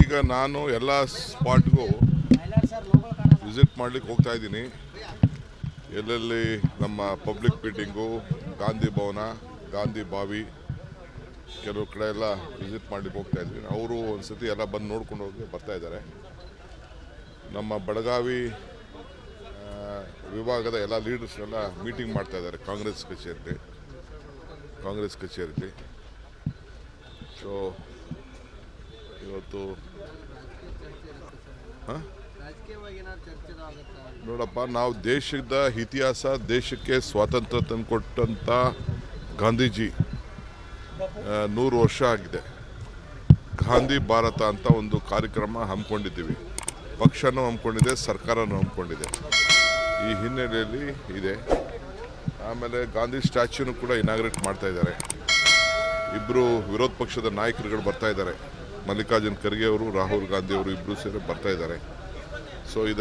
ಈಗ ನಾನು ಎಲ್ಲ ಸ್ಪಾಟ್ಗೂ ವಿಸಿಟ್ ಮಾಡ್ಲಿಕ್ಕೆ ಹೋಗ್ತಾ ಇದ್ದೀನಿ. ಎಲ್ಲೆಲ್ಲಿ ನಮ್ಮ ಪಬ್ಲಿಕ್ ಮೀಟಿಂಗು, ಗಾಂಧಿ ಭವನ, ಗಾಂಧಿ ಬಾವಿ, ಕೆಲವು ಕಡೆ ಎಲ್ಲ ವಿಸಿಟ್ ಮಾಡಲಿಕ್ಕೆ ಹೋಗ್ತಾ ಇದ್ದೀನಿ. ಅವರು ಒಂದು ಸತಿ ಎಲ್ಲ ಬಂದು ನೋಡ್ಕೊಂಡು ಹೋಗಿ ಬರ್ತಾ ಇದ್ದಾರೆ. ನಮ್ಮ ಬೆಳಗಾವಿ ವಿಭಾಗದ ಎಲ್ಲ ಲೀಡರ್ಸ್ ಎಲ್ಲ ಮೀಟಿಂಗ್ ಮಾಡ್ತಾ ಇದ್ದಾರೆ ಕಾಂಗ್ರೆಸ್ ಕಚೇರಿ ಕಾಂಗ್ರೆಸ್ ಕಚೇರಿಲಿ ಸೊ ಇವತ್ತು ಹಾಂ? ನೋಡಪ್ಪ, ನಾವು ದೇಶದ ಇತಿಹಾಸ, ದೇಶಕ್ಕೆ ಸ್ವಾತಂತ್ರ್ಯ ತಂದುಕೊಟ್ಟಂಥ ಗಾಂಧೀಜಿ ನೂರು ವರ್ಷ ಆಗಿದೆ. ಗಾಂಧಿ ಭಾರತ ಅಂತ ಒಂದು ಕಾರ್ಯಕ್ರಮ ಹಮ್ಮಿಕೊಂಡಿದ್ದೀವಿ. ಪಕ್ಷನೂ ಹಮ್ಮಿಕೊಂಡಿದೆ, ಸರ್ಕಾರನೂ ಹಮ್ಮಿಕೊಂಡಿದೆ. ಈ ಹಿನ್ನೆಲೆಯಲ್ಲಿ ಇದೆ. ಆಮೇಲೆ ಗಾಂಧಿ ಸ್ಟ್ಯಾಚ್ಯೂನು ಕೂಡ ಇನಾಗ್ರೇಟ್ ಮಾಡ್ತಾ ಇದ್ದಾರೆ. ಇಬ್ಬರು ವಿರೋಧ ಪಕ್ಷದ ನಾಯಕರುಗಳು ಬರ್ತಾ ಇದ್ದಾರೆ. ಮಲ್ಲಿಕಾರ್ಜುನ್ ಖರ್ಗೆ ಅವರು ರಾಹುಲ್ ಗಾಂಧಿ ಅವರು ಇಬ್ಬರು ಸೇರಿ ಬರ್ತಾ ಇದ್ದಾರೆ. ಸೊ